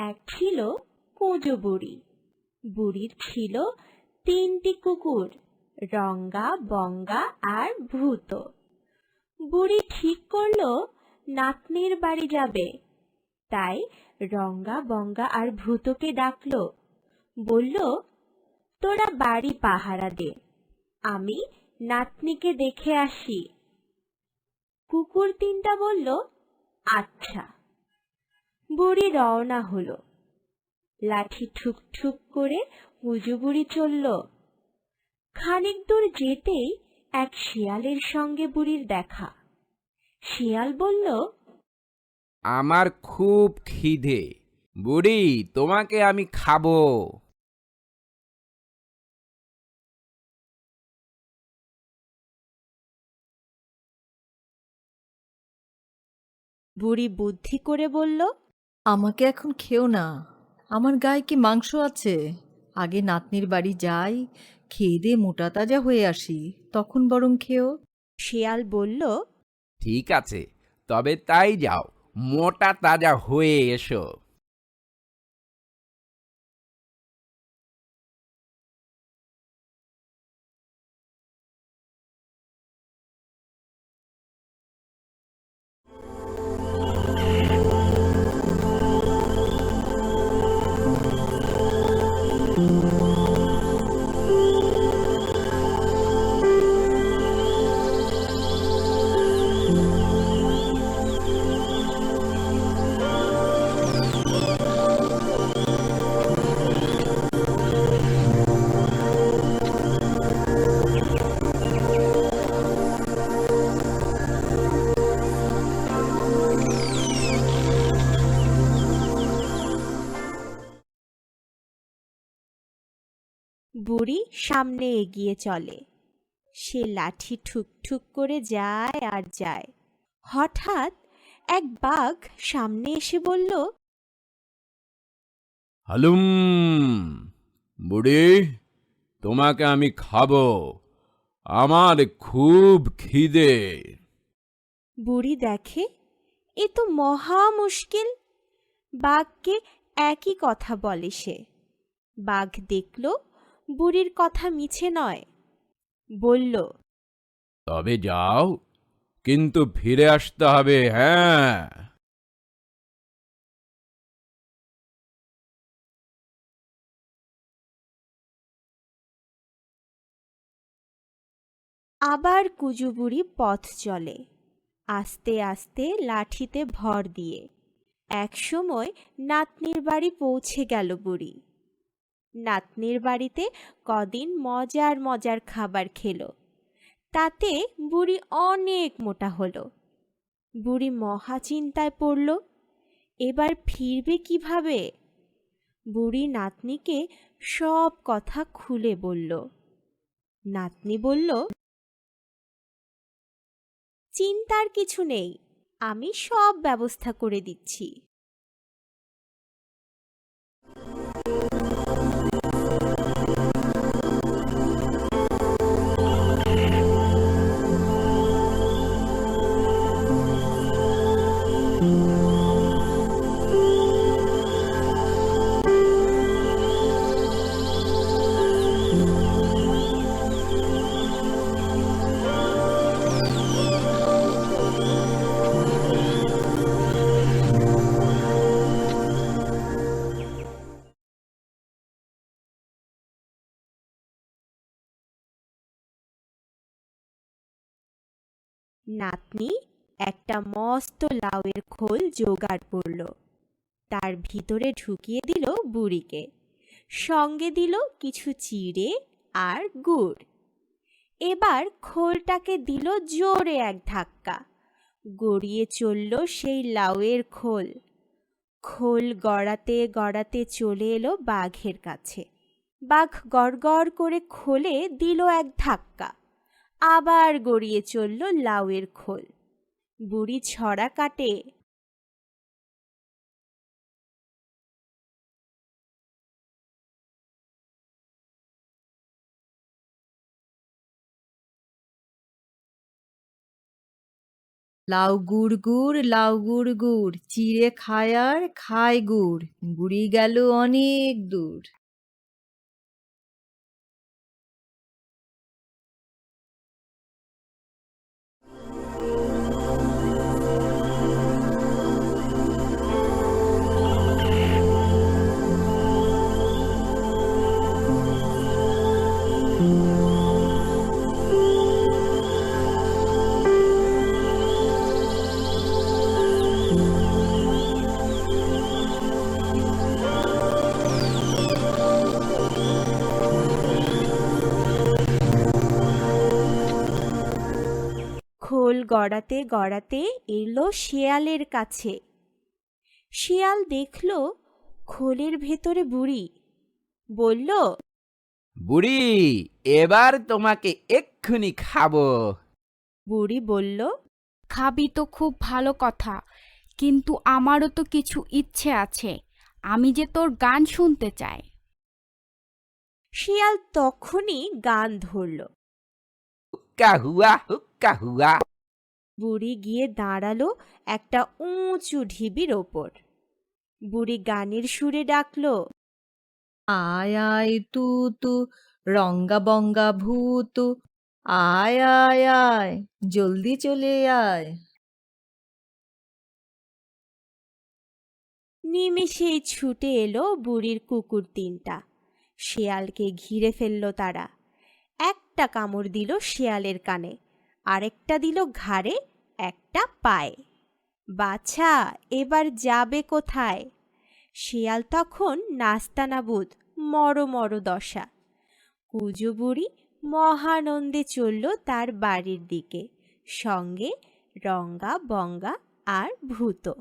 এক ছিল কোজো বুড়ি। বুড়ির ছিল তিনটি কুকুর, রঙ্গা, বঙ্গা আর ভূত। বুড়ি ঠিক করল নাতনির বাড়ি যাবে। তাই রঙ্গা, বঙ্গা আর ভূতকে ডাকল। বলল, তোরা বাড়ি পাহারা দে। আমি নাতনিকে দেখে আসি। কুকুর তিনটা বলল আচ্ছা। বুড়ি রওনা হলো। লাঠি ঠুক ঠুক করে উজু বুড়ি চলল। খানিক দূর যেতেই এক শিয়ালের সঙ্গে বুড়ির দেখা। শিয়াল বলল আমার খুব খিদে। বুড়ি তোমাকে আমি খাব। বুড়ি বুদ্ধি করে বলল আমাকে এখন খেও না। আমার গায়ে কি মাংস আছে? আগে নাতনির বাড়ি যাই খেয়ে দিয়ে মোটা তাজা হয়ে আসি তখন বরং খেও। শিয়াল বলল ঠিক আছে তবে তাই যাও মোটা তাজা হয়ে এসো। বুড়ি সামনে এগিয়ে চলে। সে লাঠি ঠুক ঠুক করে যায় আর যায়। হঠাৎ এক বাঘ সামনে এসে বলল হালুম বুড়ি তোমাকে আমি খাব। আমার খুব খিদে। বুড়ি দেখে এ তো মহা মুশকিল। বাঘকে একই কথা বলে সে। বাঘ দেখল বুড়ির কথা মিছে নয়। বলল তবে যাও কিন্তু ফিরে আসতে হবে হ্যাঁ। আবার কুজু বুড়ি পথ চলে আস্তে আস্তে লাঠিতে ভর দিয়ে। একসময় নাতনির বাড়ি পৌঁছে গেল বুড়ি। নাতনির বাড়িতে কদিন মজার মজার খাবার খেলো। তাতে বুড়ি অনেক মোটা হলো। বুড়ি মহা চিন্তায় পড়ল, এবার ফিরবে কীভাবে? বুড়ি নাতনিকে সব কথা খুলে বলল। নাতনি বলল, চিন্তার কিছু নেই, আমি সব ব্যবস্থা করে দিচ্ছি। নাতনি? একটা মস্ত লাউয়ের খোল জোগাড় করল। তার ভিতরে ঢুকিয়ে দিল বুড়িকে। সঙ্গে দিল কিছু চিড়ে আর গুড়। এবার খোলটাকে দিল জোরে এক ধাক্কা। গড়িয়ে চলল সেই লাউয়ের খোল। খোল গড়াতে গড়াতে চলে এলো বাঘের কাছে। বাঘ গড়গড় করে খোলে দিল এক ধাক্কা। আবার গড়িয়ে চলল লাউয়ের খোল। বুড়ি ছড়া কাটে। লাউ গুড় গুড়, লাউ গুড় গুড়, চিড়ে খায় আর খায় গুড়, বুড়ি গেল অনেক দূর। গড়াতে গড়াতে এলো শেয়ালের কাছে। শিয়াল দেখল খোলের ভেতরে বুড়ি। বলল বুড়ি এবার তোমাকে এক্ষুনি খাব। বুড়ি বলল খাবি তো খুব ভালো কথা কিন্তু আমারও তো কিছু ইচ্ছে আছে। আমি যে তোর গান শুনতে চাই। শিয়াল তখনই গান ধরল। হুক্কা হুয়া হুক্কা হুয়া। বুড়ি গিয়ে দাঁড়াল একটা উঁচু ঢিবির ওপর। বুড়ি গানের সুরে ডাকল আয় আয় তু তু রঙ্গা বঙ্গা ভূতু আয় আয় আয় জলদি চলে আয়। নিমেষেই ছুটে এলো বুড়ির কুকুর তিনটা। শেয়ালকে ঘিরে ফেলল তারা। একটা কামড় দিল শেয়ালের কানে। আরেকটা দিল ঘাড়ে, একটা পায়ে। বাছা, এবার যাবে কোথায়? শিয়াল তখন নাস্তানাবুদ, মর মর দশা। কুজো বুড়ি মহানন্দে চলল তার বাড়ির দিকে। সঙ্গে রঙ্গা বঙ্গা আর ভূত।